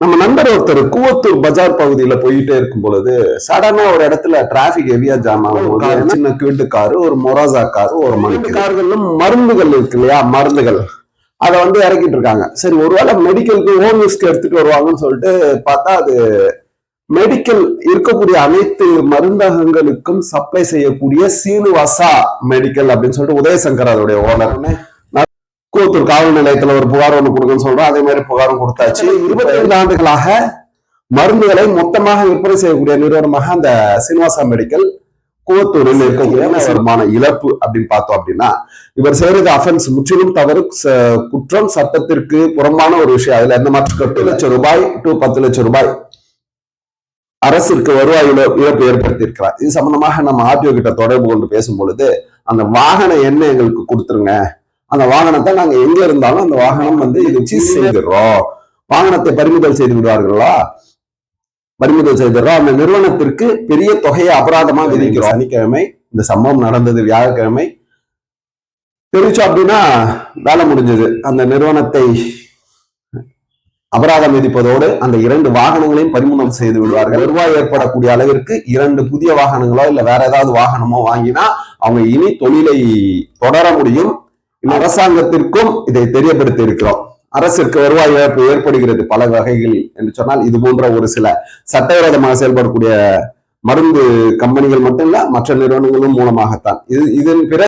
நம்ம நண்பர் ஒருத்தர் கூவத்தூர் பஜார் பகுதியில போயிட்டே இருக்கும் பொழுது சடனா ஒரு இடத்துல டிராபிக் ஹெவியா ஜாம் ஆகும் சின்ன கியூட்டு காரு ஒரு மொராசா காரு ஒரு மணிக்கு கார்களும் மருந்துகள் இருக்கு இல்லையா? மருந்துகள். அதை வந்து இறக்கிட்டு இருக்காங்க. சரி ஒருவேளை மெடிக்கலுக்கு ஹோம் யூஸ்க்கு எடுத்துட்டு வருவாங்கன்னு சொல்லிட்டு பார்த்தா அது மெடிக்கல் இருக்கக்கூடிய அனைத்து மருந்தகங்களுக்கும் சப்ளை செய்யக்கூடிய சீனிவாசா மெடிக்கல் அப்படின்னு சொல்லிட்டு உதயசங்கர் அதோடைய ஓனர் கூத்தூர் காவல் நிலையத்துல ஒரு புகார் ஒண்ணு கொடுங்கன்னு சொல்றோம். அதே மாதிரி புகாரும் கொடுத்தாச்சு. இருபத்தி ஐந்து ஆண்டுகளாக மருந்துகளை மொத்தமாக விற்பனை செய்யக்கூடிய நிறுவனமாக அந்த சீனிவாசா மெடிக்கல் கூவத்தூரில் இருக்கக்கூடிய வருமான இழப்பு அப்படின்னு பார்த்தோம் அப்படின்னா இவர் செய்யறது அஃபென்ஸ் முற்றிலும் தவறு. குற்றம் சட்டத்திற்கு புறம்பான ஒரு விஷயம். அதுல எந்த மாற்று எட்டு லட்சம் ரூபாய் டு பத்து லட்சம் ரூபாய் அரசிற்கு வருவாய் இழ- இழப்பு ஏற்படுத்தியிருக்கிறார். இது சம்பந்தமாக நம்ம ஆர்டிஓ கிட்ட தொடர்பு கொண்டு பேசும் பொழுது அந்த வாகன எண்ணை எங்களுக்கு கொடுத்துருங்க. அந்த வாகனத்தை நாங்க எங்க இருந்தாலும் அந்த வாகனம் வந்து இது சீஸ் செய்திடுறோம். வாகனத்தை பறிமுதல் செய்து விடுவார்களா? பறிமுதல் செய்திடுறோம். அந்த நிறுவனத்திற்கு பெரிய தொகையை அபராதமா விதிக்கிறோம். சனிக்கிழமை இந்த சம்பவம் நடந்தது வியாழக்கிழமை. தெரிவிச்சோம் அப்படின்னா வேலை முடிஞ்சது. அந்த நிறுவனத்தை அபராதம் விதிப்பதோடு அந்த இரண்டு வாகனங்களையும் பறிமுதல் செய்து விடுவார்கள். வருவாய் ஏற்படக்கூடிய அளவிற்கு இரண்டு புதிய வாகனங்களோ இல்ல வேற ஏதாவது வாகனமோ வாங்கினா அவங்க இனி தொழிலை தொடர முடியும். அரசாங்கத்திற்கும் இதை தெரியப்படுத்தி இருக்கிறோம். அரசிற்கு வருவாய் இழப்பு ஏற்படுகிறது பல வகைகளில் என்று சொன்னால் இது போன்ற ஒரு சில சட்டவிரோதமாக செயல்படக்கூடிய மருந்து கம்பெனிகள் மட்டும் இல்ல மற்ற நிறுவனங்களும் மூலமாகத்தான். இது இதன் பிற